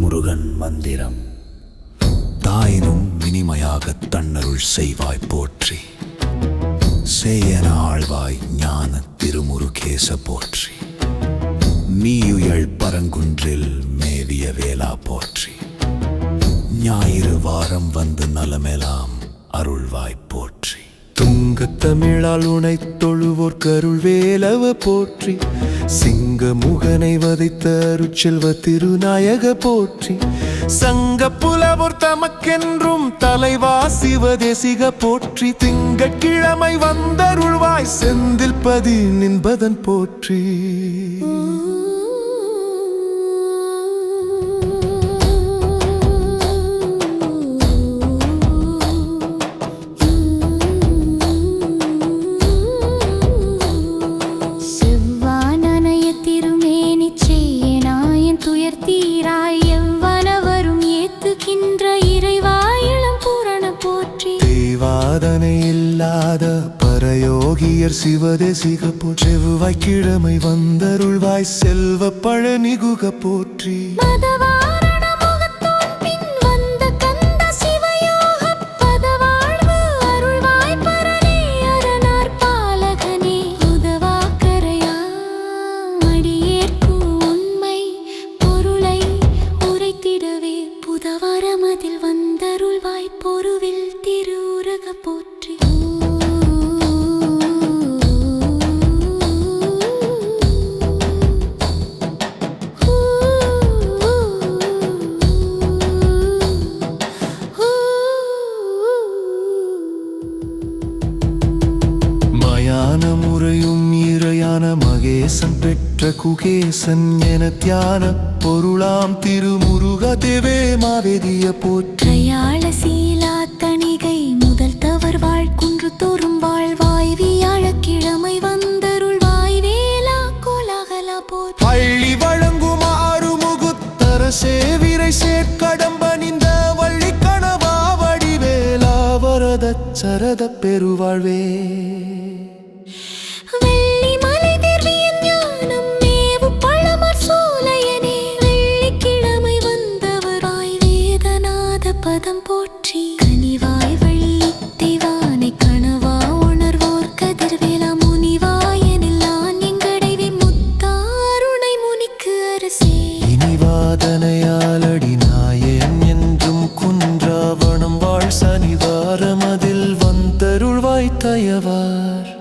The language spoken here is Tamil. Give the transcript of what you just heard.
முருகன் மந்திரம் ஆயினும் இனிமையாக தன்னருள் செய்வாய் போற்றி. சேயன ஆழ்வாய் ஞான திருமுருகேச போற்றி. நீயுயல் பரங்குன்றில் மேவிய வேளா போற்றி. ஞாயிறு வாரம் வந்து நலமெலாம் அருள்வாய் போற்றி. துங்கத் தமிழால் உனை தொழுவோர் கருள் வேலவ போற்றி. சிங்க முகனை வதைத்த அருட்செல்வ திருநாயக போற்றி. சங்க புலவர் தமக்கென்றும் தலைவா சிவதேசிக போற்றி. திங்கட்கிழமை வந்தருள்வாய் செந்தில் பதி நின்பதன் போற்றி. சிவதேசிக போற்றி. செவ்வாய்க்கிழமை வந்தருள்வாய் செல்வ பழனிகுக போற்றி. மயான முறையும் இறையான மகேசன் பெற்ற குகேசன் என தியான பொருளாம் திருமுருக தேவே மாவேதிய போற்றி. கையாள சீலா தணிகை முதல் தவர் வாழ்குன்று தோறும் வாழ்வாய் வியாழக்கிழமை வந்தருள் வாய் வேளா கோலாகலா போற்றி. பள்ளி வழங்கும் ஆறுமுகுத்தர சேவிரை சேர்க்கடம்பணிந்த வள்ளி கணவா வடிவேலா வரத சரத பெருவாழ்வே. பதம் போற்றி. கனிவாய் வழி தேவானை கனவா உணர்வோர் கதிர்வேலா முனிவாயனில் நான் எங்கடைவே முத்தாருணை முனிக்கு அரசே. இனிவாதனையாலடி நாயன் என்றும் குன்றாவணம் வாழ் சனிவாரம் அதில் வந்தருள்வாய் தயவார்